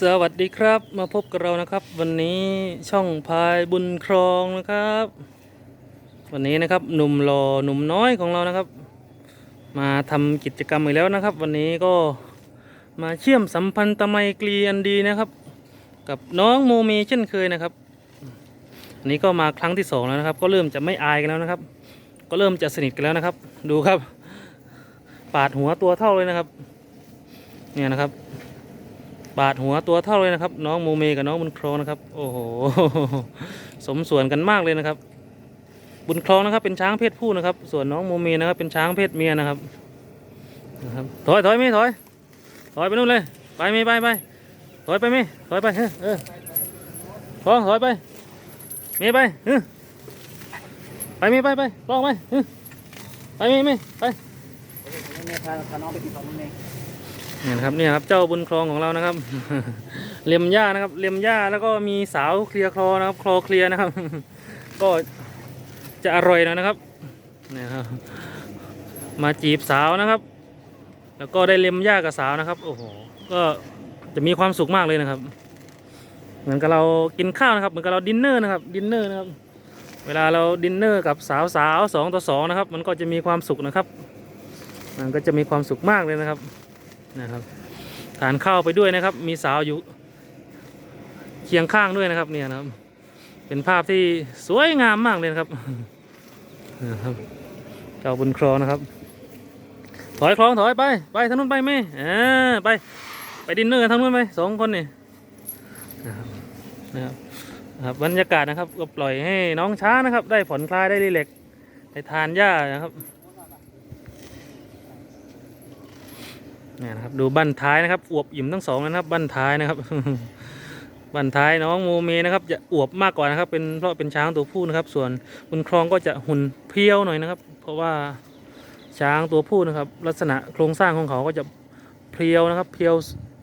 สวัสดีครับมาพบกับเรานะครับ วันนี้ช่องพายบุญครองนะครับ วันนี้นะครับหนุ่มหล่อหนุ่มน้อยของเรานะครับ มาทำกิจกรรมอีกแล้วนะครับ วันนี้ก็มาเชื่อมสัมพันธไมตรีอันดีนะครับ กับน้องโมเมเช่นเคยนะครับอันนี้ก็มาครั้งที่สองแล้วนะครับ ก็เริ่มจะไม่อายกันแล้วนะครับ ก็เริ่มจะสนิทกันแล้วนะครับ ดูครับ ปาดหัวตัวเท่าเลยนะครับ เนี่ยนะครับ บาดหัวตัวเท่าเลยนะครับ น้องโมเมกับน้องบุญครองนะครับ โอ้โหสมส่วนกันมากเลยนะครับ บุญครองนะครับเป็นช้างเพศผู้นะครับ ส่วนน้องโมเมนะครับ เป็นช้างเพศเมียนะครับนะครับถอยถอยไม่ถอย ถอยไปนู่นเลย ไปไม่ไปไปถอยไปไม่ถอยไปเออเออครองถอยไปเมไปเออไปไม่ไปไปครองไปเออไปไม่ไม่ไปน้องไปกินของมึงเอง นี่นะครับเนี่ยครับเจ้าบุญครองของเรานะครับ เลียมหญ้านะครับ เลียมหญ้าแล้วก็มีสาวเคลียร์คลอนะครับ คลอเคลียร์นะครับ ก็จะอร่อยน่อยนะครับนี่ครับ มาจีบสาวนะครับ แล้วก็ได้เลียมหญ้ากับสาวนะครับ โอ้โหก็จะมีความสุขมากเลยนะครับ เหมือนกับเรากินข้าวนะครับ เหมือนกับเราดินเนอร์นะครับดินเนอร์นะครับ เวลาเราดินเนอร์กับสาวสาวสองต่อสองนะครับ มันก็จะมีความสุขนะครับ มันก็จะมีความสุขมากเลยนะครับ นะครับทานข้าวไปด้วยนะครับ มีสาวอยู่เคียงข้างด้วยนะครับเนี่ยนะครับ เป็นภาพที่สวยงามมากเลยนะครับนะครับเจ้าบุญครองนะครับ ถอยคลองถอยไปไปทางนู้นไปไหมอ่าไปไปดินเนอร์ทางนู้นไปสองคนนี่นะครับนะครับครับบรรยากาศนะครับก็ปล่อยให้น้องช้างนะครับ ได้ผ่อนคลายได้รีแลกได้ทานหญ้านะครับ เนี่ยนะครับดูบั้นท้ายนะครับอวบอิ่มทั้งสองนะครับบั้นท้ายนะครับบั้นท้ายน้องโมเมนะครับจะอวบมากกว่านะครับ เป็นเพราะเป็นช้างตัวผู้นะครับ ส่วนบุญครองก็จะหุ่นเพรียวหน่อยนะครับ เพราะว่าช้างตัวผู้นะครับ ลักษณะโครงสร้างของเขาก็จะเพียวนะครับ เพียว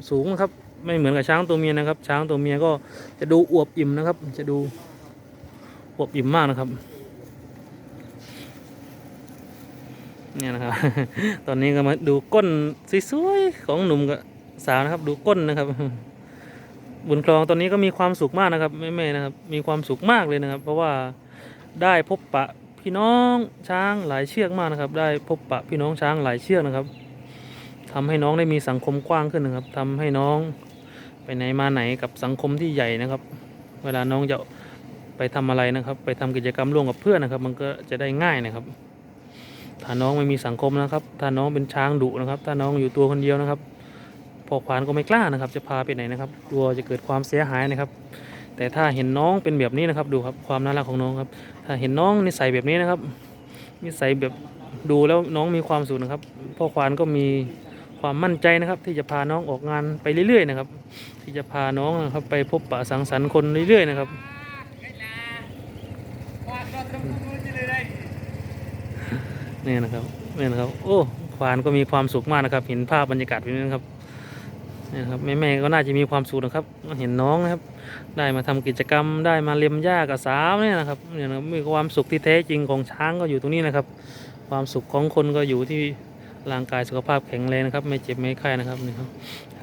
สูงนะครับ ไม่เหมือนกับช้างตัวเมียนะครับ ช้างตัวเมียก็จะดูอวบอิ่มนะครับ จะดูอวบอิ่มมากนะครับ เนี่ยนะครับ ตอนนี้ก็มาดูก้นสวยๆของหนุ่มกับสาวนะครับ ดูก้นนะครับบุญครองตอนนี้ก็มีความสุขมากนะครับแม่ๆนะครับ มีความสุขมากเลยนะครับ เพราะว่าได้พบปะพี่น้องช้างหลายเชือกมากนะครับ ได้พบปะพี่น้องช้างหลายเชือกนะครับทำให้น้องได้มีสังคมกว้างขึ้นนะครับทำให้น้องไปไหนมาไหนกับสังคมที่ใหญ่นะครับ เวลาน้องจะไปทำอะไรนะครับ ไปทำกิจกรรมร่วมกับเพื่อนนะครับ มันก็จะได้ง่ายนะครับ ถ้าน้องไม่มีสังคมนะครับ ถ้าน้องเป็นช้างดุนะครับ ถ้าน้องอยู่ตัวคนเดียวนะครับพ่อควานก็ไม่กล้านะครับ จะพาไปไหนนะครับกลัวจะเกิดความเสียหายนะครับ แต่ถ้าเห็นน้องเป็นแบบนี้นะครับ ดูครับความน่ารักของน้องครับ ถ้าเห็นน้องนิสัยแบบนี้นะครับนิสัยแบบดูแล้วน้องมีความสุขนะครับพ่อควานก็มีความมั่นใจนะครับ ที่จะพาน้องออกงานไปเรื่อยๆนะครับ ที่จะพาน้องนะครับ ไปพบปะสังสรรค์คนเรื่อยๆนะครับ นี่นะครับนี่นะครับ โอ้ควานก็มีความสุขมากนะครับ เห็นภาพบรรยากาศแบบนี้นะครับนี่นะครับแม่ๆก็น่าจะมีความสุขนะครับ เห็นน้องนะครับ ได้มาทำกิจกรรมได้มาเลียมหญ้ากับสาวเนี่ยนะครับเนี่ยนะครับมีความสุขที่แท้จริงของช้างก็อยู่ตรงนี้นะครับ ความสุขของคนก็อยู่ที่ร่างกายสุขภาพแข็งแรงนะครับ ไม่เจ็บไม่ไข้นะครับนี่ครับ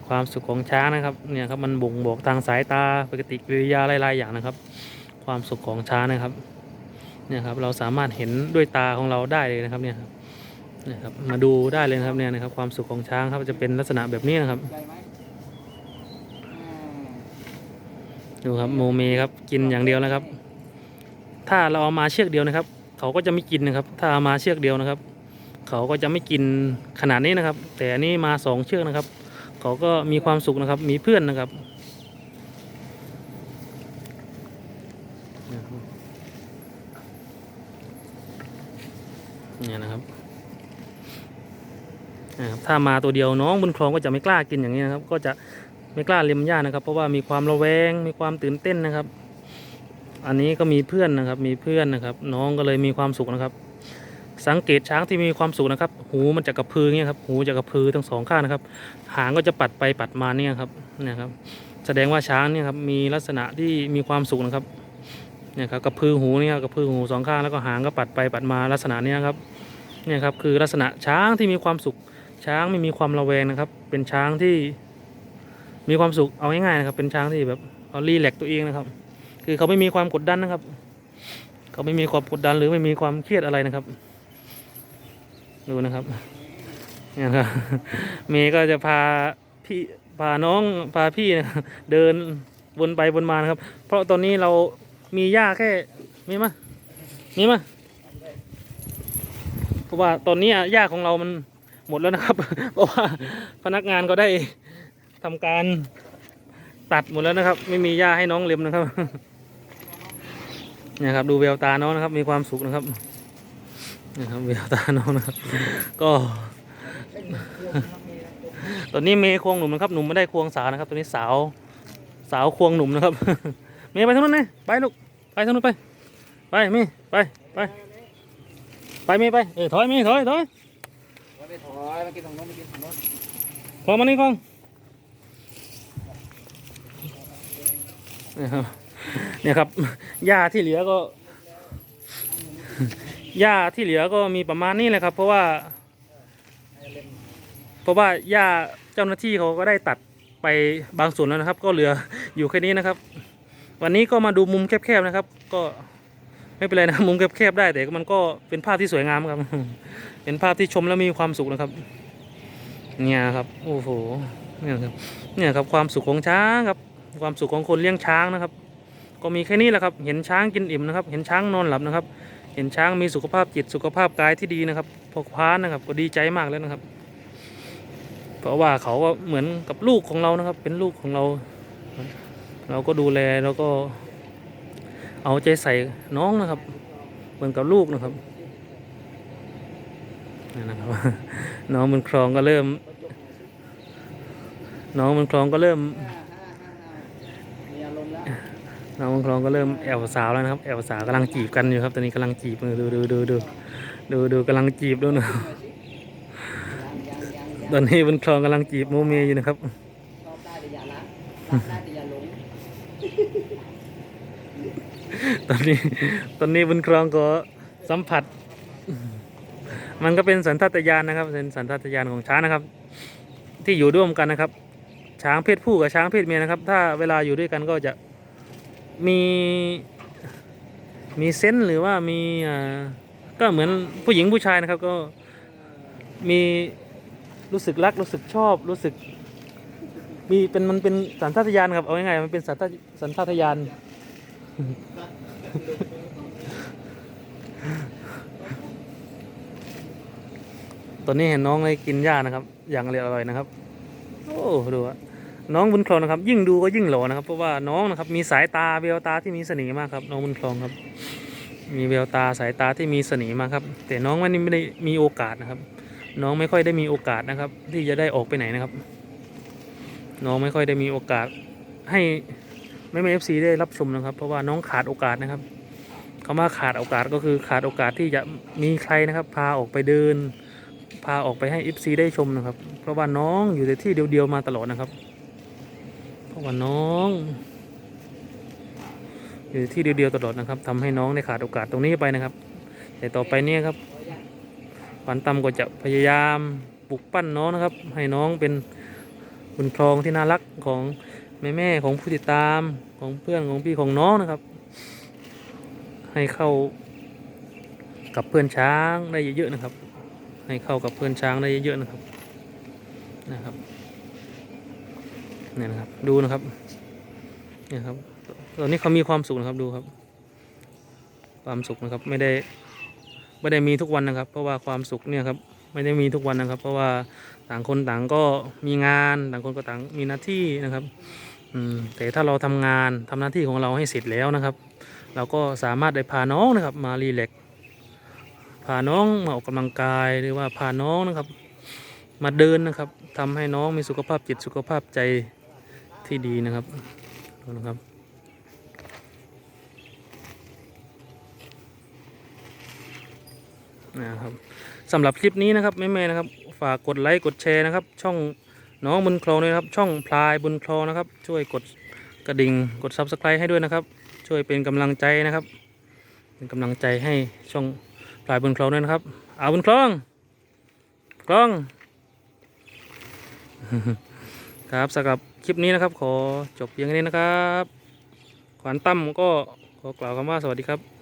ความสุขของช้างนะครับเนี่ยครับมันบ่งบอกทางสายตาปกติกิริยาหลายๆอย่างนะครับ ความสุขของช้างนะครับ เนี่ยครับเราสามารถเห็นด้วยตาของเราได้เลยนะครับเนี่ยครับนี่ยครับมาดูได้เลยนะครับเนี่ยนะครับ ความสุขของช้างครับจะเป็นลักษณะแบบนี้นะครับดูครับโมเมครับกินอย่างเดียวนะครับ ถ้าเราเอามาเชือกเดียวนะครับ เขาก็จะไม่กินนะครับ ถ้าเอามาเชือกเดียวนะครับ เขาก็จะไม่กินขนาดนี้นะครับ แต่อันนี้มาสองเชือกนะครับ เขาก็มีความสุขนะครับ มีเพื่อนนะครับ เนี่ยนะครับนะครับ ถ้ามาตัวเดียวน้องบุญครองก็จะไม่กล้ากินอย่างนี้นะครับ ก็จะไม่กล้าเลียมหญ้านะครับ เพราะว่ามีความระแวงมีความตื่นเต้นนะครับ อันนี้ก็มีเพื่อนนะครับ มีเพื่อนนะครับ น้องก็เลยมีความสุขนะครับ สังเกตช้างที่มีความสุขนะครับ หูมันจะกระพือเงี้ยครับ หูจะกระพือทั้งสองข้างนะครับ หางก็จะปัดไปปัดมาเนี่ยครับเนี่ยครับ แสดงว่าช้างเนี่ยครับมีลักษณะที่มีความสุขนะครับ เนี่ยครับกระพือหูเนี่ยครับกระพือหูสองข้างแล้วก็หางก็ปัดไปปัดมาลักษณะนี้ครับเนี่ยครับคือลักษณะช้างที่มีความสุขช้างไม่มีความระแวงนะครับ เป็นช้างที่มีความสุขเอาง่ายๆนะครับ เป็นช้างที่แบบเขารีแลกตัวเองนะครับ คือเขาไม่มีความกดดันนะครับ เขาไม่มีความกดดันหรือไม่มีความเครียดอะไรนะครับ ดูนะครับเนี่ยครับเมย์ก็จะพาพี่พาน้องพาพี่นะเดินวนไปวนมานะครับ เพราะตอนนี้เรา มีหญ้าแค่มีมะมีมะเพราะว่าตอนนี้หญ้าของเรามันหมดแล้วนะครับ เพราะว่าพนักงานก็ได้ทำการตัดหมดแล้วนะครับ ไม่มีหญ้าให้น้องเล็มนะครับเนี่ยครับ ดูแววตาน้องนะครับ มีความสุขนะครับนี่ครับแววตาน้องนะครับ ก็ตอนนี้เมย์ควงหนุ่มนะครับหนุ่มไม่ได้ควงสาวนะครับตอนนี้สาว สาวควงหนุ่มนะครับ เมย์ไปทางนู้นเลยไปลูก ไปทางนู้นไป ไปเมย์ไปไป ไปเมย์ไปเออถอยเมย์ถอยถอยไม่ถอยมากินตรงโน้นมากินตรงโน้นคลองมานี่คลองเนี่ยครับเนี่ยครับหญ้าที่เหลือก็หญ้าที่เหลือก็มีประมาณนี้แหละครับ เพราะว่า เพราะว่าหญ้าเจ้าหน้าที่เขาก็ได้ตัดไปบางส่วนแล้วนะครับ ก็เหลืออยู่แค่นี้นะครับ วันนี้ก็มาดูมุมแคบๆนะครับ ก็ไม่เป็นไรนะมุมแคบๆได้แต่มันก็เป็นภาพที่สวยงามครับ เป็นภาพที่ชมแล้วมีความสุขนะครับ เนี่ยครับโอ้โหเนี่ยครับเนี่ยครับความสุขของช้างครับ ความสุขของคนเลี้ยงช้างนะครับ ก็มีแค่นี้แหละครับ เห็นช้างกินอิ่มนะครับ เห็นช้างนอนหลับนะครับ เห็นช้างมีสุขภาพจิตสุขภาพกายที่ดีนะครับพอคว้านนะครับ ก็ดีใจมากแล้วนะครับ เพราะว่าเขาก็เหมือนกับลูกของเรานะครับ เป็นลูกของเรา เราก็ดูแลแล้วก็ เอาใจใส่น้องนะครับ เหมือนกับลูกนะครับนะครับ น้องบนคลองก็เริ่ม น้องบนคลองก็เริ่มน้องบนคลองก็เริ่มแอวสาวแล้วนะครับ แอวสาวกำลังจีบกันอยู่ครับ ตอนนี้กำลังจีบดูดูดูดูดูดูกำลังจีบด้วยนะตอนนี้บนคลองกำลังจีบโมเมอยู่นะครับชอบได้แต่อย่าละชอบได้แต่อย่าหลง ตอนนี้ตอนนี้บนคลองก็สัมผัส มันก็เป็นสัญชาตญาณนะครับเป็นสัญชาตญาณของช้างนะครับ ที่อยู่ร่วมกันนะครับ ช้างเพศผู้กับช้างเพศเมียนะครับ ถ้าเวลาอยู่ด้วยกันก็จะมีมีเซนหรือว่ามีก็เหมือนผู้หญิงผู้ชายนะครับก็มีรู้สึกรักรู้สึกชอบรู้สึก มีเป็นมันเป็นสัญชาตญาณครับเอาง่ายๆมันเป็นสัญชาตสัญชาตญาณตอนนี้เห็นน้องเลยกินหญ้านะครับ อย่างอร่อยๆนะครับ โอ้ดูอะน้องบุญคลองนะครับ ยิ่งดูก็ยิ่งหล่อนะครับ เพราะว่าน้องนะครับ มีสายตาแววตาที่มีเสน่ห์มากครับ น้องบุญคลองครับ มีแววตาสายตาที่มีเสน่ห์มากครับ แต่น้องวันนี้ไม่ได้มีโอกาสนะครับ น้องไม่ค่อยได้มีโอกาสนะครับ ที่จะได้ออกไปไหนนะครับ น้องไม่ค่อยได้มีโอกาสให้ไม่ไม่เอฟซีได้รับชมนะครับ เพราะว่าน้องขาดโอกาสนะครับคำว่าขาดโอกาสก็คือขาดโอกาสที่จะมีใครนะครับ พาออกไปเดิน พาออกไปให้ FC ได้ชมนะครับ เพราะว่าน้องอยู่ในที่เดียวๆมาตลอดนะครับ เพราะว่าน้องอยู่ที่เดียวๆตลอดนะครับทำให้น้องได้ขาดโอกาสตรงนี้ไปนะครับ แต่ต่อไปเนี่ยครับขวัญตำก็จะพยายามปลุกปั้นน้องนะครับ ให้น้องเป็น บุญครองที่น่ารักของแม่แม่ๆของผู้ติดตามของเพื่อนของพี่ของน้องนะครับ ให้เข้ากับเพื่อนช้างได้เยอะๆนะครับ ให้เข้ากับเพื่อนช้างได้เยอะๆนะครับนะครับเนี่ยนะครับดูนะครับเนี่ยครับ ตอนนี้เขามีความสุขนะครับดูครับ ความสุขนะครับไม่ได้ไม่ได้มีทุกวันนะครับ เพราะว่าความสุขเนี่ยครับ ไม่ได้มีทุกวันนะครับ เพราะว่าต่างคนต่างก็มีงานต่างคนก็ต่างมีหน้าที่นะครับแต่ถ้าเราทำงานทำหน้าที่ของเราให้เสร็จแล้วนะครับ เราก็สามารถได้พาน้องนะครับ มารีแลกพาน้องมาออกกำลังกายหรือว่าพาน้องนะครับ มาเดินนะครับทำให้น้องมีสุขภาพจิตสุขภาพใจที่ดีนะครับนะครับ นะครับสำหรับคลิปนี้นะครับแม่ๆนะครับ ฝากกดไลค์กดแชร์นะครับ ช่องน้องบุญคลองด้วยนะครับ ช่องพลายบุญคลองนะครับ ช่วยกดกระดิ่งกด subscribe ให้ด้วยนะครับ ช่วยเป็นกำลังใจนะครับ เป็นกำลังใจให้ช่องปลายบนคลองด้วยนะครับ เอาบนคลองคลอง ครับสำหรับคลิปนี้นะครับ ขอจบเพียงแค่นี้นะครับ ขวานตั้มก็ขอกล่าวคำว่าสวัสดีครับ